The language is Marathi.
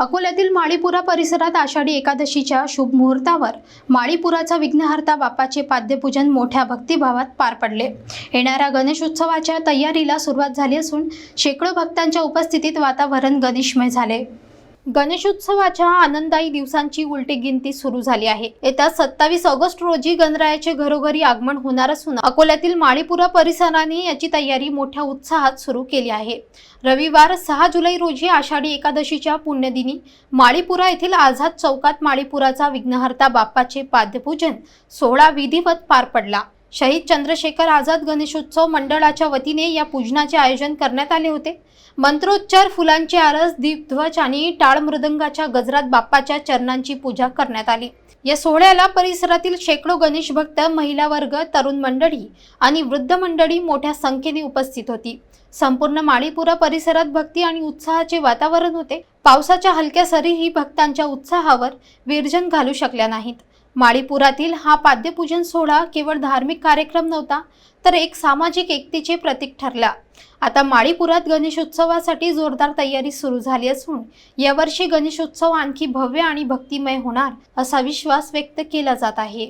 अकोल्यातील माळीपुरा परिसरात आषाढी एकादशीच्या शुभ मुहूर्तावर माळीपुराचा विघ्नहर्ता बापाचे पाद्यपूजन मोठ्या भक्तिभावात पार पडले. येणाऱ्या गणेशोत्सवाच्या तयारीला सुरुवात झाली असून शेकडो भक्तांच्या उपस्थितीत वातावरण गणेशमय झाले. गणेशोत्सवाच्या आनंददायी दिवसांची उलटी गिनती सुरू झाली आहे. येत्या सत्तावीस ऑगस्ट रोजी गणरायाचे घरोघरी आगमन होणार असून अकोल्यातील माळीपुरा परिसराने याची तयारी मोठ्या उत्साहात सुरू केली आहे. रविवार सहा जुलै रोजी आषाढी एकादशीच्या पुण्यदिनी माळीपुरा येथील आझाद चौकात माळीपुराचा विघ्नहर्ता बाप्पाचे पाद्यपूजन सोहळा विधिवत पार पडला. शहीद चंद्रशेखर आझाद गणेशोत्सव मंडळाच्या वतीने या पूजनाचे आयोजन करण्यात आले होते. मंत्रोच्चार फुलांचे आरस दीपध्वज आणि टाळ मृदंगाच्या गजरात बाप्पाच्या चरणांची पूजा करण्यात आली. या सोहळ्याला परिसरातील शेकडो गणेश भक्त महिला वर्ग तरुण मंडळी आणि वृद्ध मंडळी मोठ्या संख्येने उपस्थित होती. संपूर्ण माळीपुरा परिसरात भक्ती आणि उत्साहाचे वातावरण होते. पावसाच्या हलक्या सरीही भक्तांच्या उत्साहावर विरजन घालू शकल्या नाहीत. माळीपुरातील हा पाद्यपूजन सोहळा केवळ धार्मिक कार्यक्रम नव्हता तर एक सामाजिक एकतेचे प्रतीक ठरला. आता माळीपुरात गणेशोत्सवासाठी जोरदार तयारी सुरू झाली असून यावर्षी गणेशोत्सव आणखी भव्य आणि भक्तिमय होणार असा विश्वास व्यक्त केला जात आहे.